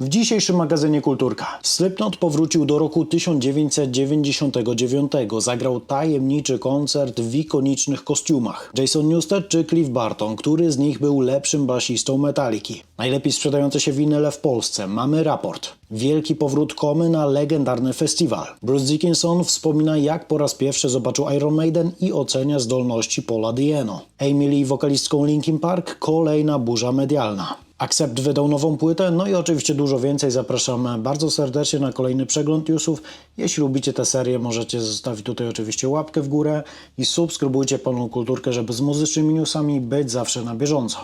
W dzisiejszym magazynie Kulturka Slipknot powrócił do roku 1999. Zagrał tajemniczy koncert w ikonicznych kostiumach. Jason Newsted czy Cliff Barton, który z nich był lepszym basistą Metaliki. Najlepiej sprzedające się winyle w Polsce. Mamy raport. Wielki powrót Komy na legendarny festiwal. Bruce Dickinson wspomina jak po raz pierwszy zobaczył Iron Maiden i ocenia zdolności Paula Dieno. Lee wokalistką Linkin Park kolejna burza medialna. Accept wydał nową płytę, no i oczywiście dużo więcej. Zapraszam bardzo serdecznie na kolejny przegląd newsów. Jeśli lubicie tę serię, możecie zostawić tutaj oczywiście łapkę w górę i subskrybujcie Polną Kulturkę, żeby z muzycznymi newsami być zawsze na bieżąco.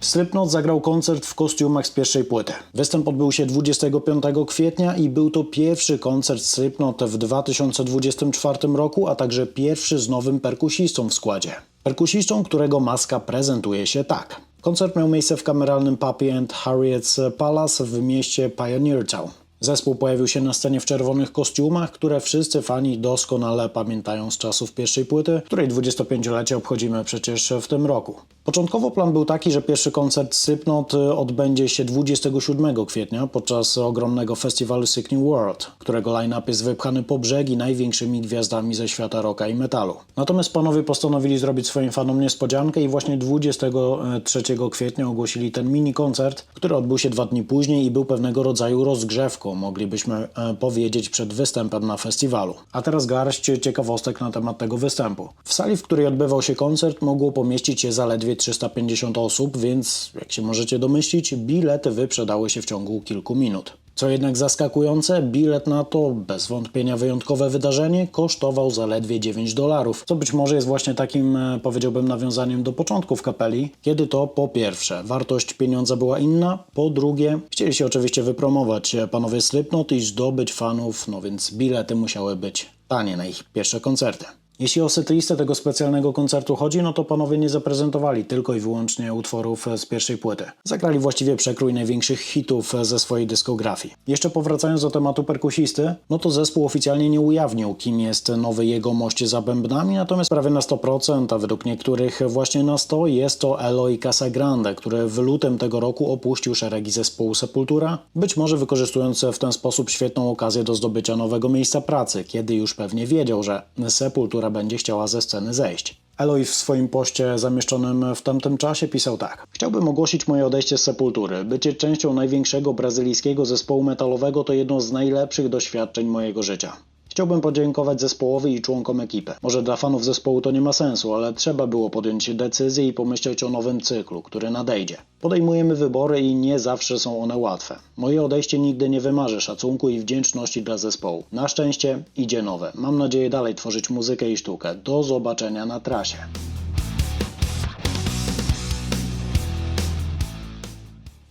Slipknot zagrał koncert w kostiumach z pierwszej płyty. Występ odbył się 25 kwietnia i był to pierwszy koncert Slipknot w 2024 roku, a także pierwszy z nowym perkusistą w składzie. Perkusistą, którego maska prezentuje się tak. Koncert miał miejsce w kameralnym pubie and Harriet's Palace w mieście Pioneertown. Zespół pojawił się na scenie w czerwonych kostiumach, które wszyscy fani doskonale pamiętają z czasów pierwszej płyty, której 25-lecie obchodzimy przecież w tym roku. Początkowo plan był taki, że pierwszy koncert Slipknot odbędzie się 27 kwietnia podczas ogromnego festiwalu Sickening World, którego line-up jest wypchany po brzegi największymi gwiazdami ze świata rocka i metalu. Natomiast panowie postanowili zrobić swoim fanom niespodziankę i właśnie 23 kwietnia ogłosili ten mini koncert, który odbył się dwa dni później i był pewnego rodzaju rozgrzewką, moglibyśmy e, powiedzieć, przed występem na festiwalu. A teraz garść ciekawostek na temat tego występu. W sali, w której odbywał się koncert, mogło pomieścić się zaledwie 350 osób, więc jak się możecie domyślić, bilety wyprzedały się w ciągu kilku minut. Co jednak zaskakujące, bilet na to bez wątpienia wyjątkowe wydarzenie kosztował zaledwie 9 dolarów, co być może jest właśnie takim, e, powiedziałbym, nawiązaniem do początków kapeli, kiedy to po pierwsze wartość pieniądza była inna, po drugie chcieli się oczywiście wypromować e, panowie Slipknot i zdobyć fanów, no więc bilety musiały być tanie na ich pierwsze koncerty. Jeśli o setlistę tego specjalnego koncertu chodzi, no to panowie nie zaprezentowali tylko i wyłącznie utworów z pierwszej płyty. Zagrali właściwie przekrój największych hitów ze swojej dyskografii. Jeszcze powracając do tematu perkusisty, no to zespół oficjalnie nie ujawnił, kim jest nowy jegomość za bębnami, natomiast prawie na 100%, a według niektórych właśnie na 100% jest to Eloy Casagrande, który w lutym tego roku opuścił szeregi zespołu Sepultura, być może wykorzystując w ten sposób świetną okazję do zdobycia nowego miejsca pracy, kiedy już pewnie wiedział, że Sepultura będzie chciała ze sceny zejść. Eloy w swoim poście zamieszczonym w tamtym czasie pisał tak. Chciałbym ogłosić moje odejście z Sepultury. Bycie częścią największego brazylijskiego zespołu metalowego to jedno z najlepszych doświadczeń mojego życia. Chciałbym podziękować zespołowi i członkom ekipy. Może dla fanów zespołu to nie ma sensu, ale trzeba było podjąć decyzję i pomyśleć o nowym cyklu, który nadejdzie. Podejmujemy wybory i nie zawsze są one łatwe. Moje odejście nigdy nie wymarzy szacunku i wdzięczności dla zespołu. Na szczęście idzie nowe. Mam nadzieję dalej tworzyć muzykę i sztukę. Do zobaczenia na trasie.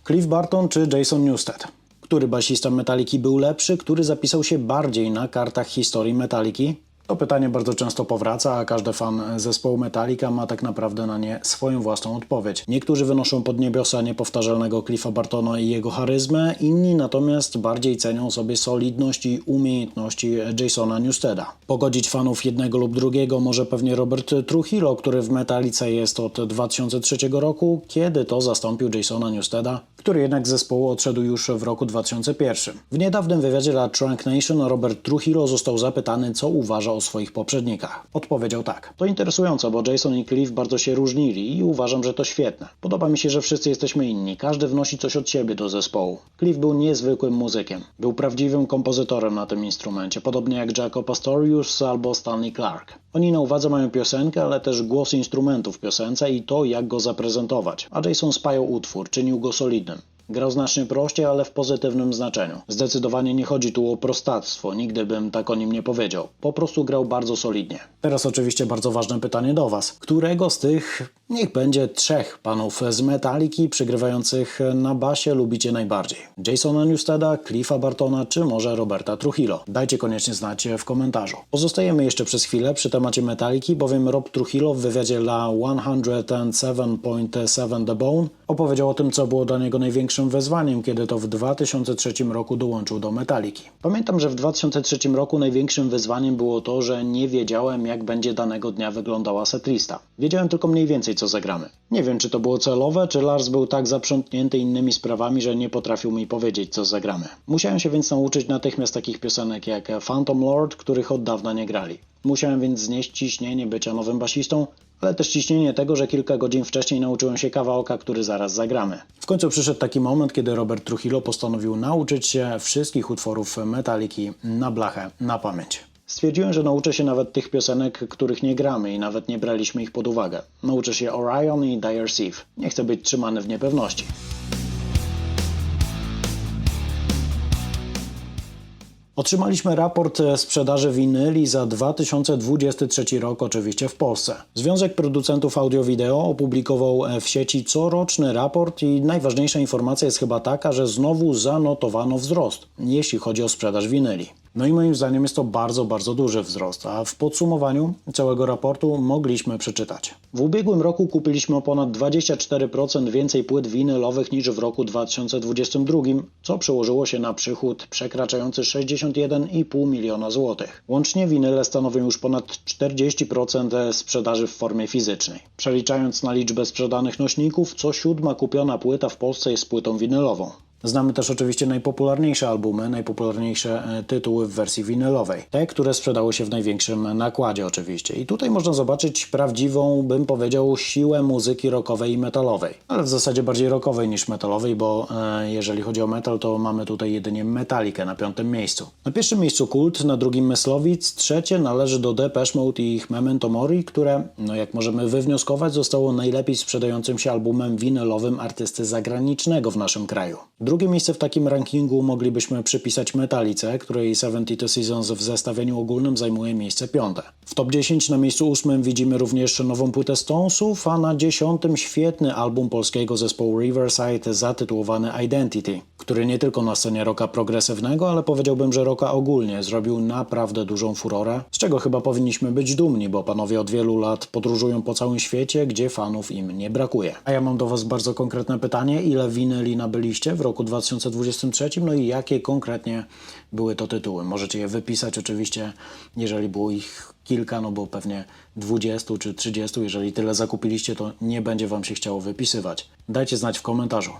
Cliff Barton czy Jason Newsted? Który basista Metaliki był lepszy, który zapisał się bardziej na kartach historii Metaliki? To pytanie bardzo często powraca, a każdy fan zespołu Metallica ma tak naprawdę na nie swoją własną odpowiedź. Niektórzy wynoszą pod niebiosa niepowtarzalnego Cliffa Bartona i jego charyzmę, inni natomiast bardziej cenią sobie solidność i umiejętności Jasona Newsteda. Pogodzić fanów jednego lub drugiego może pewnie Robert Trujillo, który w Metallice jest od 2003 roku, kiedy to zastąpił Jasona Newsteda, który jednak z zespołu odszedł już w roku 2001. W niedawnym wywiadzie dla Trunk Nation Robert Trujillo został zapytany, co uważa o swoich poprzednikach. Odpowiedział tak. To interesujące, bo Jason i Cliff bardzo się różnili i uważam, że to świetne. Podoba mi się, że wszyscy jesteśmy inni. Każdy wnosi coś od siebie do zespołu. Cliff był niezwykłym muzykiem. Był prawdziwym kompozytorem na tym instrumencie, podobnie jak Jaco Pastorius albo Stanley Clark. Oni na uwadze mają piosenkę, ale też głos instrumentów w piosence i to, jak go zaprezentować. A Jason spajał utwór, czynił go solidnym. Grał znacznie prościej, ale w pozytywnym znaczeniu. Zdecydowanie nie chodzi tu o prostactwo, nigdy bym tak o nim nie powiedział. Po prostu grał bardzo solidnie. Teraz oczywiście bardzo ważne pytanie do Was. Którego z tych, niech będzie trzech panów z Metaliki przygrywających na basie lubicie najbardziej? Jasona Newsteda, Cliffa Bartona czy może Roberta Trujillo? Dajcie koniecznie znać w komentarzu. Pozostajemy jeszcze przez chwilę przy temacie Metaliki, bowiem Rob Trujillo w wywiadzie dla 107.7 The Bone Opowiedział o tym, co było dla niego największym wyzwaniem, kiedy to w 2003 roku dołączył do Metaliki. Pamiętam, że w 2003 roku największym wyzwaniem było to, że nie wiedziałem, jak będzie danego dnia wyglądała setlista. Wiedziałem tylko mniej więcej, co zagramy. Nie wiem, czy to było celowe, czy Lars był tak zaprzątnięty innymi sprawami, że nie potrafił mi powiedzieć, co zagramy. Musiałem się więc nauczyć natychmiast takich piosenek jak Phantom Lord, których od dawna nie grali. Musiałem więc znieść ciśnienie bycia nowym basistą, ale też ciśnienie tego, że kilka godzin wcześniej nauczyłem się kawałka, który zaraz zagramy. W końcu przyszedł taki moment, kiedy Robert Trujillo postanowił nauczyć się wszystkich utworów Metaliki na blachę, na pamięć. Stwierdziłem, że nauczę się nawet tych piosenek, których nie gramy i nawet nie braliśmy ich pod uwagę. Nauczę się Orion i Dire Sieve. Nie chcę być trzymany w niepewności. Otrzymaliśmy raport e, sprzedaży winyli za 2023 rok, oczywiście w Polsce. Związek Producentów Audio-Wideo opublikował e, w sieci coroczny raport i najważniejsza informacja jest chyba taka, że znowu zanotowano wzrost, jeśli chodzi o sprzedaż winyli. No i moim zdaniem jest to bardzo, bardzo duży wzrost, a w podsumowaniu całego raportu mogliśmy przeczytać. W ubiegłym roku kupiliśmy o ponad 24% więcej płyt winylowych niż w roku 2022, co przełożyło się na przychód przekraczający 61,5 miliona złotych. Łącznie winyle stanowią już ponad 40% sprzedaży w formie fizycznej. Przeliczając na liczbę sprzedanych nośników, co siódma kupiona płyta w Polsce jest płytą winylową. Znamy też oczywiście najpopularniejsze albumy, najpopularniejsze e, tytuły w wersji winylowej. Te, które sprzedały się w największym nakładzie oczywiście. I tutaj można zobaczyć prawdziwą, bym powiedział, siłę muzyki rockowej i metalowej. Ale w zasadzie bardziej rockowej niż metalowej, bo e, jeżeli chodzi o metal, to mamy tutaj jedynie Metalikę na piątym miejscu. Na pierwszym miejscu Kult, na drugim Myslowic, trzecie należy do Depeche Mode i ich Memento Mori, które, no jak możemy wywnioskować, zostało najlepiej sprzedającym się albumem winylowym artysty zagranicznego w naszym kraju. Drugie miejsce w takim rankingu moglibyśmy przypisać Metalice, której 72 Seasons w zestawieniu ogólnym zajmuje miejsce piąte. W top 10 na miejscu ósmym widzimy również nową płytę Stonesów, a na dziesiątym świetny album polskiego zespołu Riverside zatytułowany Identity, który nie tylko na scenie rocka progresywnego, ale powiedziałbym, że rocka ogólnie zrobił naprawdę dużą furorę, z czego chyba powinniśmy być dumni, bo panowie od wielu lat podróżują po całym świecie, gdzie fanów im nie brakuje. A ja mam do was bardzo konkretne pytanie, ile winyli nabyliście w roku 2023, no i jakie konkretnie były to tytuły. Możecie je wypisać oczywiście, jeżeli było ich kilka, no bo pewnie 20 czy 30, jeżeli tyle zakupiliście, to nie będzie Wam się chciało wypisywać. Dajcie znać w komentarzu.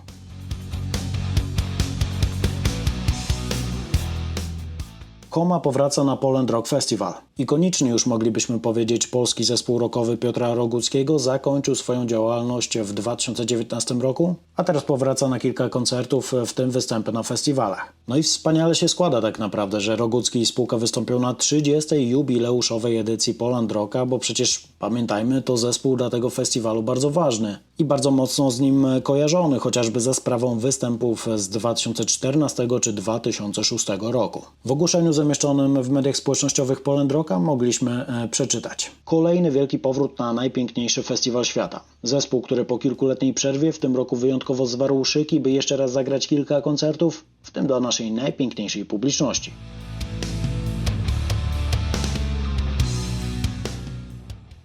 Koma powraca na Poland Rock Festival. Ikonicznie już moglibyśmy powiedzieć, polski zespół rockowy Piotra Roguckiego zakończył swoją działalność w 2019 roku, a teraz powraca na kilka koncertów, w tym występy na festiwalach. No i wspaniale się składa tak naprawdę, że Rogucki i spółka wystąpią na 30. jubileuszowej edycji Poland Rocka, bo przecież pamiętajmy, to zespół dla tego festiwalu bardzo ważny i bardzo mocno z nim kojarzony, chociażby za sprawą występów z 2014 czy 2006 roku. W ogłoszeniu zamieszczonym w mediach społecznościowych Poland Mogliśmy e, przeczytać. Kolejny wielki powrót na najpiękniejszy festiwal świata. Zespół, który po kilkuletniej przerwie w tym roku wyjątkowo zwarł szyki, by jeszcze raz zagrać kilka koncertów, w tym dla naszej najpiękniejszej publiczności.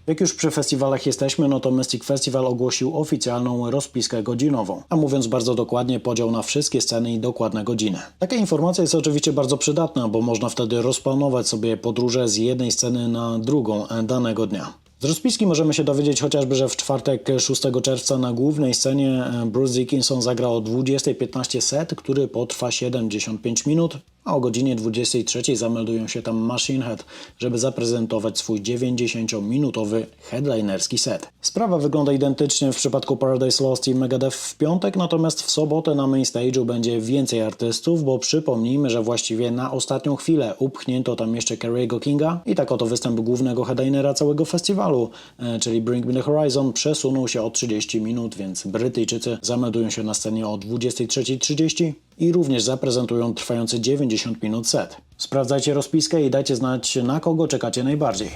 Jak już przy festiwalach jesteśmy, no to Mystic Festival ogłosił oficjalną rozpiskę godzinową, a mówiąc bardzo dokładnie, podział na wszystkie sceny i dokładne godziny. Taka informacja jest oczywiście bardzo przydatna, bo można wtedy rozplanować sobie podróże z jednej sceny na drugą danego dnia. Z rozpiski możemy się dowiedzieć chociażby, że w czwartek 6 czerwca na głównej scenie Bruce Dickinson zagra o 20.15 set, który potrwa 75 minut, a o godzinie 23 zameldują się tam Machine Head, żeby zaprezentować swój 90-minutowy headlinerski set. Sprawa wygląda identycznie w przypadku Paradise Lost i Megadeth w piątek, natomiast w sobotę na main stage'u będzie więcej artystów, bo przypomnijmy, że właściwie na ostatnią chwilę upchnięto tam jeszcze Kerry'ego Kinga i tak oto występ głównego headlinera całego festiwalu, e, czyli Bring Me The Horizon, przesunął się o 30 minut, więc Brytyjczycy zameldują się na scenie o 23.30 i również zaprezentują trwający 90 minut set. Sprawdzajcie rozpiskę i dajcie znać, na kogo czekacie najbardziej.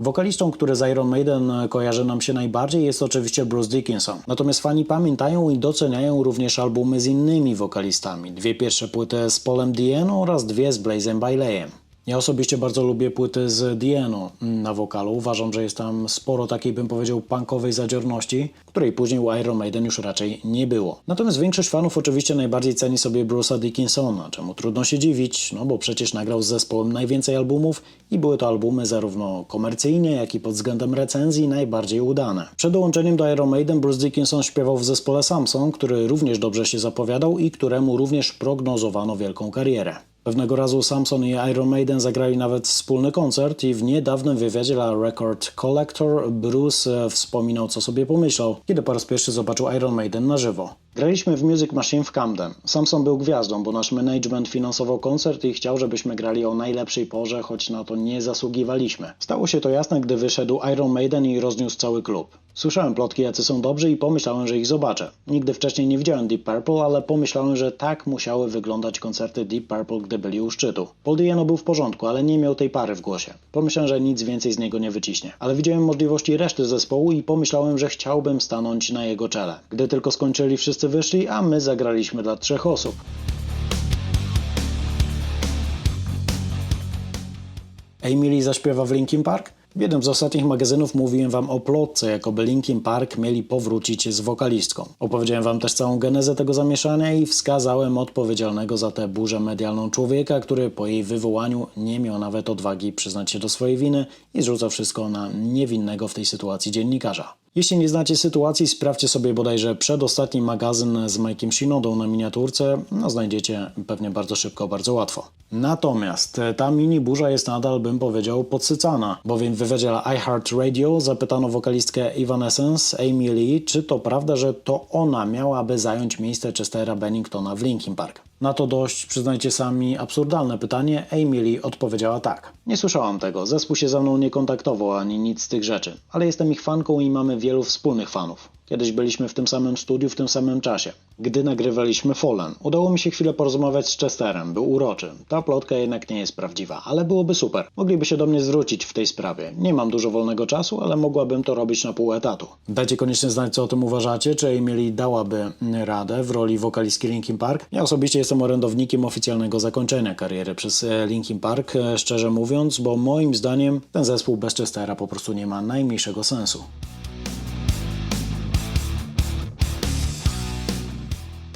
Wokalistą, który z Iron Maiden kojarzy nam się najbardziej jest oczywiście Bruce Dickinson. Natomiast fani pamiętają i doceniają również albumy z innymi wokalistami. Dwie pierwsze płyty z Polem Dien oraz dwie z Blazem Baileyem. Ja osobiście bardzo lubię płyty z Dieno na wokalu. Uważam, że jest tam sporo takiej, bym powiedział, punkowej zadziorności, której później u Iron Maiden już raczej nie było. Natomiast większość fanów oczywiście najbardziej ceni sobie Bruce'a Dickinsona, czemu trudno się dziwić, no bo przecież nagrał z zespołem najwięcej albumów i były to albumy zarówno komercyjnie, jak i pod względem recenzji najbardziej udane. Przed dołączeniem do Iron Maiden Bruce Dickinson śpiewał w zespole Samson, który również dobrze się zapowiadał i któremu również prognozowano wielką karierę. Pewnego razu Samson i Iron Maiden zagrali nawet wspólny koncert i w niedawnym wywiadzie dla Record Collector Bruce e, wspominał, co sobie pomyślał, kiedy po raz pierwszy zobaczył Iron Maiden na żywo. Graliśmy w Music Machine w Camden. Samson był gwiazdą, bo nasz management finansował koncert i chciał, żebyśmy grali o najlepszej porze, choć na to nie zasługiwaliśmy. Stało się to jasne, gdy wyszedł Iron Maiden i rozniósł cały klub. Słyszałem plotki, jacy są dobrzy i pomyślałem, że ich zobaczę. Nigdy wcześniej nie widziałem Deep Purple, ale pomyślałem, że tak musiały wyglądać koncerty Deep Purple, gdy byli u szczytu. Paul Diano był w porządku, ale nie miał tej pary w głosie. Pomyślałem, że nic więcej z niego nie wyciśnie. Ale widziałem możliwości reszty zespołu i pomyślałem, że chciałbym stanąć na jego czele. Gdy tylko skończyli, wszyscy wyszli, a my zagraliśmy dla trzech osób. Emily zaśpiewa w Linkin Park? W jednym z ostatnich magazynów mówiłem wam o plotce, jakoby Linkin Park mieli powrócić z wokalistką. Opowiedziałem wam też całą genezę tego zamieszania i wskazałem odpowiedzialnego za tę burzę medialną człowieka, który po jej wywołaniu nie miał nawet odwagi przyznać się do swojej winy i zrzuca wszystko na niewinnego w tej sytuacji dziennikarza. Jeśli nie znacie sytuacji, sprawdźcie sobie bodajże przedostatni magazyn z Mike'iem Shinodą na miniaturce, no znajdziecie pewnie bardzo szybko, bardzo łatwo. Natomiast ta mini burza jest nadal, bym powiedział, podsycana, bowiem w wywiadzie iHeartRadio zapytano wokalistkę Evanescence, Amy Lee, czy to prawda, że to ona miałaby zająć miejsce Chestera Benningtona w Linkin Park. Na to dość, przyznajcie sami, absurdalne pytanie Emily odpowiedziała tak. Nie słyszałam tego, zespół się ze mną nie kontaktował ani nic z tych rzeczy, ale jestem ich fanką i mamy wielu wspólnych fanów. Kiedyś byliśmy w tym samym studiu w tym samym czasie. Gdy nagrywaliśmy Fallen, udało mi się chwilę porozmawiać z Chesterem, był uroczy. Ta plotka jednak nie jest prawdziwa, ale byłoby super. Mogliby się do mnie zwrócić w tej sprawie. Nie mam dużo wolnego czasu, ale mogłabym to robić na pół etatu. Dajcie koniecznie znać, co o tym uważacie, czy Emily dałaby radę w roli wokalistki Linkin Park. Ja osobiście jestem orędownikiem oficjalnego zakończenia kariery przez e, Linkin Park, e, szczerze mówiąc, bo moim zdaniem ten zespół bez Chestera po prostu nie ma najmniejszego sensu.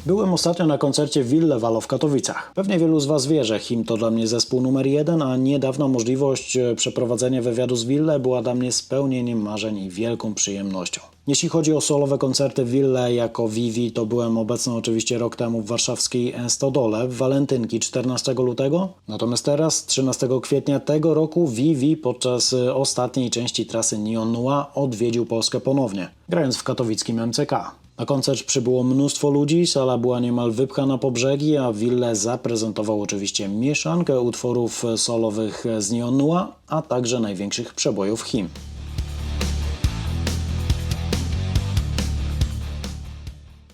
Byłem ostatnio na koncercie Willewalu w Katowicach. Pewnie wielu z Was wie, że Him to dla mnie zespół numer jeden, a niedawna możliwość e, przeprowadzenia wywiadu z Wille była dla mnie spełnieniem marzeń i wielką przyjemnością. Jeśli chodzi o solowe koncerty Wille jako Vivi, to byłem obecny oczywiście rok temu w warszawskiej Stodole w Walentynki 14 lutego. Natomiast teraz, 13 kwietnia tego roku, Vivi podczas e, ostatniej części trasy Neon Noir odwiedził Polskę ponownie, grając w katowickim MCK. Na koncert przybyło mnóstwo ludzi, sala była niemal wypchana po brzegi, a Wille zaprezentował oczywiście mieszankę utworów solowych z Noir, a także największych przebojów him.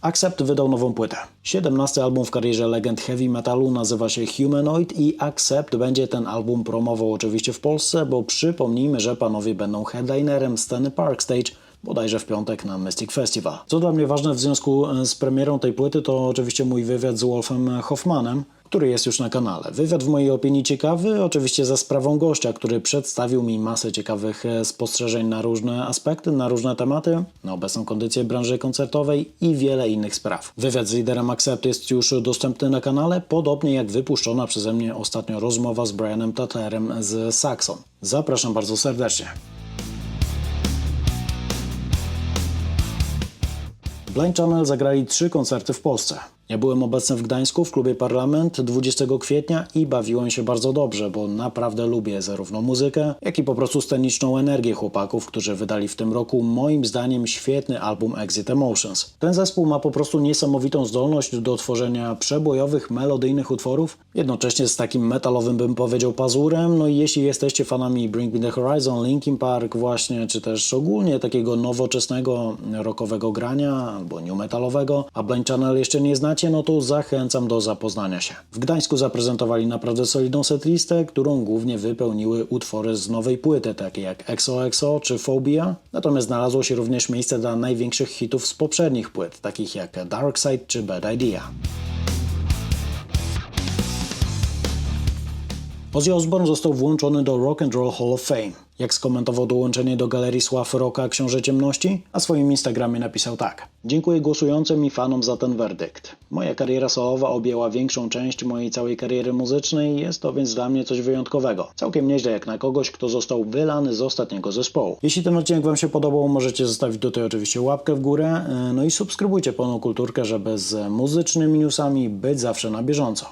Accept wydał nową płytę. 17 album w karierze legend heavy metalu nazywa się Humanoid i Accept będzie ten album promował oczywiście w Polsce, bo przypomnijmy, że panowie będą headlinerem sceny Park Stage bodajże w piątek na Mystic Festival. Co dla mnie ważne w związku z premierą tej płyty to oczywiście mój wywiad z Wolfem Hoffmanem, który jest już na kanale. Wywiad w mojej opinii ciekawy, oczywiście za sprawą gościa, który przedstawił mi masę ciekawych spostrzeżeń na różne aspekty, na różne tematy, na obecną kondycję branży koncertowej i wiele innych spraw. Wywiad z liderem Accept jest już dostępny na kanale, podobnie jak wypuszczona przeze mnie ostatnio rozmowa z Brianem Taterem z Saxon. Zapraszam bardzo serdecznie. Blind Channel zagrali trzy koncerty w Polsce. Ja byłem obecny w Gdańsku w klubie Parlament 20 kwietnia i bawiłem się bardzo dobrze, bo naprawdę lubię zarówno muzykę, jak i po prostu sceniczną energię chłopaków, którzy wydali w tym roku moim zdaniem świetny album Exit Emotions. Ten zespół ma po prostu niesamowitą zdolność do tworzenia przebojowych, melodyjnych utworów, jednocześnie z takim metalowym bym powiedział pazurem, no i jeśli jesteście fanami Bring Me The Horizon, Linkin Park właśnie, czy też ogólnie takiego nowoczesnego rockowego grania albo new metalowego, a Blind Channel jeszcze nie znacie, no to zachęcam do zapoznania się. W Gdańsku zaprezentowali naprawdę solidną setlistę, którą głównie wypełniły utwory z nowej płyty, takie jak XOXO czy Phobia, natomiast znalazło się również miejsce dla największych hitów z poprzednich płyt, takich jak Dark Side czy Bad Idea. Ozzy Osbourne został włączony do Rock and Roll Hall of Fame. Jak skomentował dołączenie do Galerii Sław Rocka Książę Ciemności? Na swoim Instagramie napisał tak. Dziękuję głosującym i fanom za ten werdykt. Moja kariera solowa objęła większą część mojej całej kariery muzycznej, jest to więc dla mnie coś wyjątkowego. Całkiem nieźle jak na kogoś, kto został wylany z ostatniego zespołu. Jeśli ten odcinek Wam się podobał, możecie zostawić tutaj oczywiście łapkę w górę, e, no i subskrybujcie Pełną Kulturkę, żeby z muzycznymi newsami być zawsze na bieżąco.